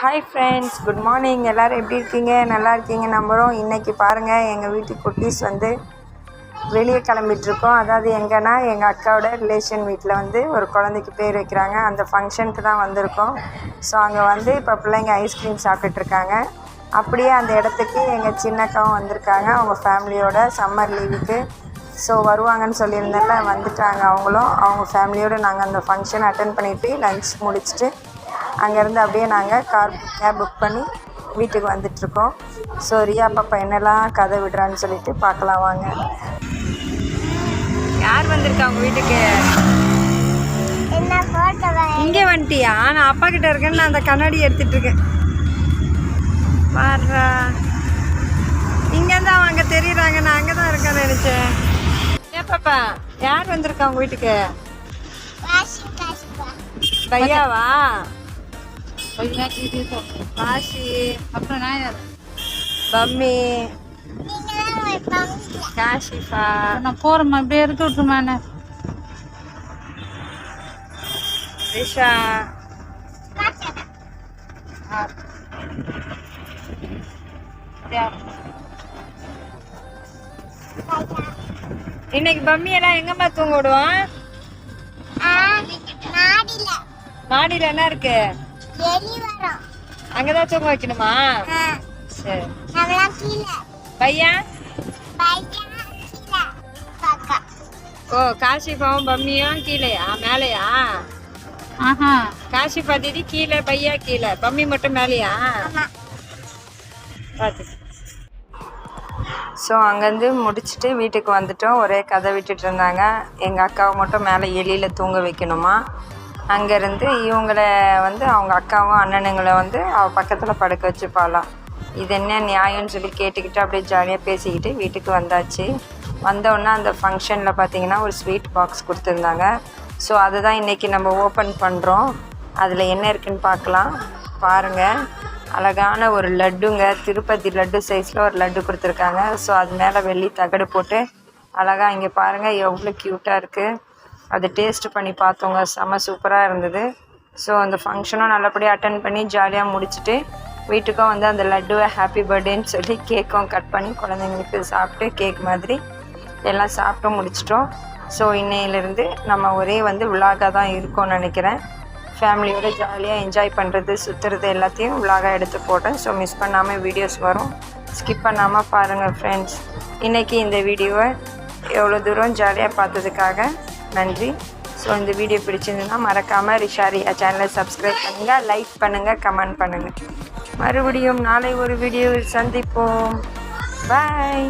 Hi friends good morning எல்லோரும் எப்படி இருக்கீங்க? நல்லா இருக்கீங்க நம்புகிறோம் இன்றைக்கி பாருங்கள் எங்கள் வீட்டு குட்டீஸ் வந்து வெளியே கிளம்பிட்டுருக்கோம். அதாவது எங்கன்னா எங்கள் அக்காவோட ரிலேஷன் வீட்டில் வந்து ஒரு குழந்தைக்கு பேர் வைக்கிறாங்க. அந்த ஃபங்க்ஷனுக்கு தான் வந்திருக்கோம். ஸோ அங்கே வந்து இப்போ பிள்ளைங்க ஐஸ்கிரீம் சாப்பிட்டுட்ருக்காங்க. அப்படியே அந்த இடத்துக்கு எங்கள் சின்னக்காவும் வந்திருக்காங்க. அவங்க ஃபேமிலியோட சம்மர் லீவுக்கு ஸோ வருவாங்கன்னு சொல்லியிருந்தேன்ல வந்துட்டாங்க அவங்களும். அவங்க ஃபேமிலியோடு நாங்கள் அந்த ஃபங்க்ஷன் அட்டன் பண்ணிவிட்டு லன்ச் முடிச்சுட்டு அங்கேருந்து அப்படியே நாங்கள் கார் கேப் புக் பண்ணி வீட்டுக்கு வந்துட்ருக்கோம் ஸோ ரியா பாப்பா என்னெல்லாம் கதை விடுறான்னு சொல்லிட்டு பார்க்கலாம் வாங்க. யார் வந்திருக்கா உங்கள் வீட்டுக்கு? இங்கே வந்துட்டியா? நான் அப்பா கிட்ட இருக்கேன்னு நான் அந்த கண்ணாடி எடுத்துட்டு இருக்கேன் பாடுறா இங்கேருந்து அவங்க அங்கே தெரியுறாங்க. நான் அங்கே தான் இருக்கேன்னு நினச்சேன். ஏ பாப்பா யார் வந்திருக்கா உங்கள் வீட்டுக்கு? பையாவா? மாஷி அப்புறம் நான் பம்மி காஷிஃபா நான் போகிறேம்மா இப்படியே இருக்க விட்டுருமா என்ன ரிஷா இன்னைக்கு பம்மியெல்லாம் எங்கம்மா தூங்க விடுவோம் மாடியில் என்ன இருக்கு? அங்கதான் தூங்க வைக்கணுமா? சரி. பையன்? ஓ காஷிஃபாவும் பம்மியும் கீழேயா? மேலேயா? ஆஹா. காஷிஃபா தீதி கீழே பையா கீழே. பம்மி மட்டும் மேலேயா? பார்த்து ஸோ அங்கேருந்து முடிச்சுட்டு வீட்டுக்கு வந்துட்டோம். ஒரே கதை விட்டுட்டு இருந்தாங்க. எங்கள் அக்காவை மட்டும் மேலே எலியில் தூங்க வைக்கணுமா? அங்கேருந்து இவங்கள வந்து அவங்க அக்காவும் அண்ணனுங்களை வந்து அவள் பக்கத்தில் படுக்க வச்சுப்பாளாம். இது என்ன நியாயம்னு சொல்லி கேட்டுக்கிட்டு அப்படியே ஜாலியாக பேசிக்கிட்டு வீட்டுக்கு வந்தாச்சு. வந்தோடனே அந்த ஃபங்க்ஷனில் பார்த்தீங்கன்னா ஒரு ஸ்வீட் பாக்ஸ் கொடுத்துருந்தாங்க. ஸோ அதை தான் இன்றைக்கி நம்ம ஓப்பன் பண்ணுறோம் அதில் என்ன இருக்குன்னு பார்க்கலாம். பாருங்கள் அழகான ஒரு லட்டுங்க. திருப்பதி லட்டு சைஸில் ஒரு லட்டு கொடுத்துருக்காங்க. ஸோ அது மேலே வெள்ளி தகடு போட்டு அழகாக இங்கே பாருங்கள் எவ்வளோ க்யூட்டாக இருக்குது அது டேஸ்ட் பண்ணி பார்த்தோங்க. செம்ம சூப்பராக இருந்தது. ஸோ அந்த ஃபங்க்ஷனும் நல்லபடியாக அட்டன் பண்ணி ஜாலியாக முடிச்சுட்டு வீட்டுக்கும் வந்து அந்த லட்டுவை ஹாப்பி பர்த்டேன்னு சொல்லி கேக்கும் கட் பண்ணி குழந்தைங்களுக்கு சாப்பிட்டு கேக் மாதிரி எல்லாம் சாப்பிட்டு முடிச்சிட்டோம். ஸோ இன்னையிலேருந்து நம்ம ஒரே வந்து விழாக தான் இருக்கோம்னு நினைக்கிறேன். ஃபேமிலியோட ஜாலியாக என்ஜாய் பண்ணுறது சுற்றுறது எல்லாத்தையும் விழாக எடுத்து போட்டேன் ஸோ மிஸ் பண்ணாமல் வீடியோஸ் வரும். ஸ்கிப் பண்ணாமல் பாருங்கள் ஃப்ரெண்ட்ஸ் இன்றைக்கி இந்த வீடியோவை எவ்வளோ தூரம் ஜாலியாக பார்த்ததுக்காக நன்றி. ஸோ இந்த வீடியோ பிடிச்சிருந்ததுன்னா மறக்காமல் ரிஷாரியா சேனலை சப்ஸ்கிரைப் பண்ணுங்கள் லைக் பண்ணுங்கள் கமெண்ட் பண்ணுங்கள் மறுபடியும் நாளை ஒரு வீடியோவில் சந்திப்போம். பாய்